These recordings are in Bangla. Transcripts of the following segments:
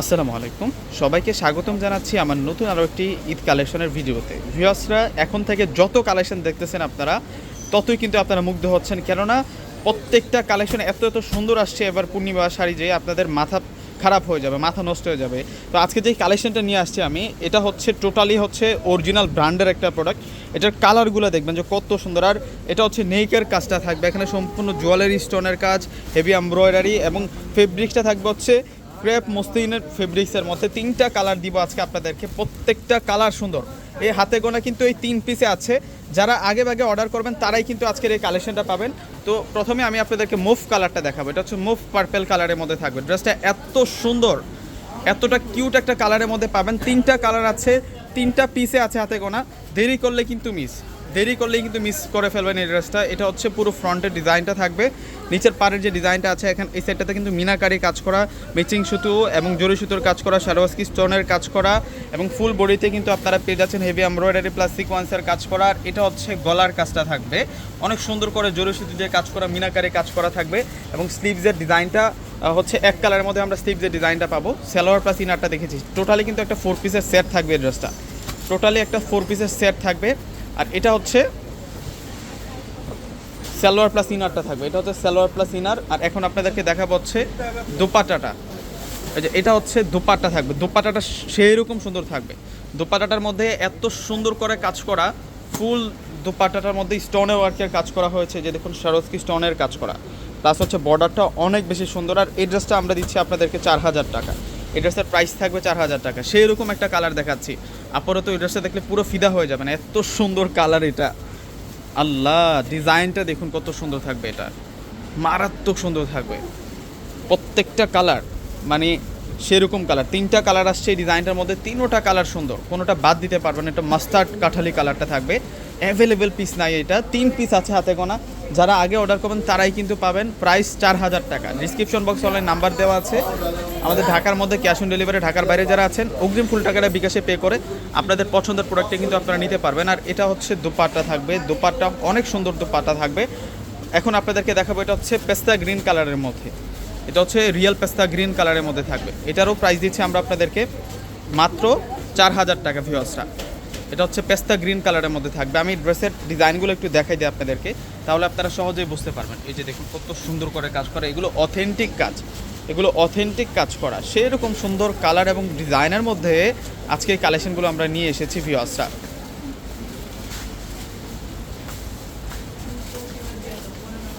আসসালামু আলাইকুম। সবাইকে স্বাগতম জানাচ্ছি আমার নতুন আরও একটি ঈদ কালেকশনের ভিডিওতে। ভিউয়ার্সরা, এখন থেকে যত কালেকশন দেখতেছেন আপনারা, ততই কিন্তু আপনারা মুগ্ধ হচ্ছেন। কেননা, প্রত্যেকটা কালেকশন এত এত সুন্দর আসছে, এবার পূর্ণিমা শাড়ি যে আপনাদের মাথা খারাপ হয়ে যাবে, মাথা নষ্ট হয়ে যাবে। তো আজকে যে কালেকশনটা নিয়ে আসছি আমি, এটা হচ্ছে টোটালি হচ্ছে অরিজিনাল ব্র্যান্ডের একটা প্রোডাক্ট। এটার কালারগুলো দেখবেন যে কত সুন্দর। আর এটা হচ্ছে নেইকের কাজটা থাকবে। এখানে সম্পূর্ণ জুয়েলারি, স্টোনের কাজ, হেভি এমব্রয়ডারি এবং ফেব্রিক্সটা থাকবে হচ্ছে ক্রেপ মস্তিনের ফেব্রিক্সের মধ্যে তিনটা কালার দিব আজকে আপনাদেরকে। প্রত্যেকটা কালার সুন্দর। এই হাতে গোনা কিন্তু এই তিন পিসে আছে। যারা আগে ভাগে অর্ডার করবেন, তারাই কিন্তু আজকের এই কালেকশনটা পাবেন। তো প্রথমে আমি আপনাদেরকে মুভ কালারটা দেখাবো। এটা হচ্ছে মুভ পার্পেল কালারের মধ্যে থাকবে। ড্রেসটা এত সুন্দর, এতটা কিউট একটা কালারের মধ্যে পাবেন। তিনটা কালার আছে, তিনটা পিসে আছে হাতে গোনা। দেরি করলে কিন্তু মিস দেরি করলেই কিন্তু মিস করে ফেলবেন এই ড্রেসটা এটা হচ্ছে পুরো ফ্রন্টের ডিজাইনটা থাকবে। নিচের পাড়ের যে ডিজাইনটা আছে, এখানে এই সাইডটাতে কিন্তু মিনাকারি কাজ করা ম্যাচিং সুতো এবং জরি সুতোর কাজ করা সারোয়াস্কি স্টোনের কাজ করা এবং ফুল বডিতে কিন্তু আপনারা পেয়ে যাচ্ছেন হেভি এমব্রয়ডারি প্লাস সিকোয়েন্সের কাজ করা। আর এটা হচ্ছে গলার কাজটা থাকবে। অনেক সুন্দর করে জরি সুতো দিয়ে কাজ করা, মিনাকারি কাজ করা থাকবে এবং স্লিভসের ডিজাইনটা হচ্ছে এক কালারের মধ্যে আমরা স্লিভসের ডিজাইনটা পাবো। সালোয়ার প্লাস ইনারটা দেখেছি টোটালি কিন্তু একটা ফোর পিসের সেট থাকবে ড্রেসটা টোটালি একটা ফোর পিসের সেট থাকবে। আর এটা হচ্ছে সালোয়ার প্লাস ইনারটা থাকবে। এটা হচ্ছে সালোয়ার প্লাস ইনার আর এখন আপনাদেরকে দেখা হচ্ছে দোপাট্টাটা এই যে এটা হচ্ছে দোপাট্টা থাকবে। দোপাট্টাটা সেই রকম সুন্দর থাকবে। দোপাট্টাটার মধ্যে এত সুন্দর করে কাজ করা, ফুল দোপাট্টাটার মধ্যে স্টোনে ওয়ার্কের কাজ করা হয়েছে। যে দেখুন সারস্কি স্টোনের কাজ করা। প্লাস হচ্ছে বর্ডারটা অনেক বেশি সুন্দর আর এই ড্রেসটা আমরা দিচ্ছি আপনাদেরকে চার হাজার টাকা। এই ড্রেসের প্রাইস থাকবে চার হাজার টাকা। সেই রকম একটা কালার দেখাচ্ছি। আপাতত ওই ড্রেসটা দেখলে পুরো ফিদা হয়ে যাবে না। এত সুন্দর কালার এটা। আল্লাহ, ডিজাইনটা দেখুন কত সুন্দর থাকবে এটা। মারাত্মক সুন্দর থাকবে। প্রত্যেকটা কালার মানে সেরকম কালার তিনটা কালার আসছে এই ডিজাইনটার মধ্যে, তিনোটা কালার সুন্দর। কোনোটা বাদ দিতে পারবেন এটা মাস্টার্ড কাঠালি কালারটা থাকবে। অ্যাভেলেবেল পিস নাই এটা। তিন পিস আছে হাতে গোনা। যারা আগে অর্ডার করবেন, তারাই কিন্তু পাবেন। প্রাইস চার হাজার টাকা। ডিসক্রিপশন বক্সে অনলাইন নাম্বার দেওয়া আছে। আমাদের ঢাকার মধ্যে ক্যাশ অন ডেলিভারি ঢাকার বাইরে যারা আছেন, অগ্রিম ফুল টাকাটা বিকাশে পে করে আপনাদের পছন্দের প্রোডাক্টে কিন্তু আপনারা নিতে পারবেন। আর এটা হচ্ছে দুপাট্টা থাকবে। দুপাট্টা, অনেক সুন্দর দুপাট্টা থাকবে। এখন আপনাদেরকে দেখাবো, এটা হচ্ছে পেস্তা গ্রিন কালারের মধ্যে। এটা হচ্ছে রিয়েল পেস্তা গ্রিন কালারের মধ্যে থাকবে। এটারও প্রাইস দিচ্ছি আমরা আপনাদেরকে মাত্র চার হাজার টাকা ভিউয়ার্সরা এটা হচ্ছে পেস্তা গ্রিন কালারের মধ্যে থাকবে। আমি ড্রেসের ডিজাইনগুলো একটু দেখাই দিই আপনাদেরকে। তাহলে আপনারা সহজেই বুঝতে পারবেন। এই যে দেখুন, কত সুন্দর করে কাজ করা। এগুলো অথেন্টিক কাজ। এগুলো অথেন্টিক কাজ করা। সেরকম সুন্দর কালার এবং ডিজাইনের মধ্যে আজকে এই কালেকশনগুলো আমরা নিয়ে এসেছি ভিউয়ার্সরা।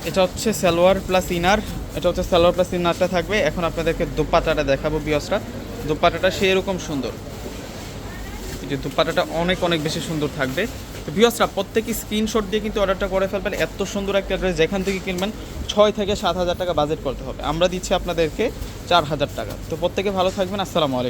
এটা হচ্ছে সালোয়ার প্লাস ইনার। এটা হচ্ছে সালোয়ার প্লাস ইনারটা থাকবে। এখন আপনাদেরকে দোপাটাটা দেখাবো বিয়সরা দোপাটাটা সেই রকম সুন্দর। যে দুপাটাটা অনেক অনেক বেশি সুন্দর থাকবে। তো ভিওসরা প্রত্যেকই স্ক্রিনশট দিয়ে কিন্তু অর্ডারটা করে ফেলবেন। এত সুন্দর একটা ড্রেস যেখান থেকে কিনবেন, ছয় থেকে সাত হাজার টাকা বাজেট করতে হবে। আমরা দিচ্ছি আপনাদেরকে চার হাজার টাকা। তো প্রত্যেকে ভালো থাকবেন। আসসালামু আলাইকুম।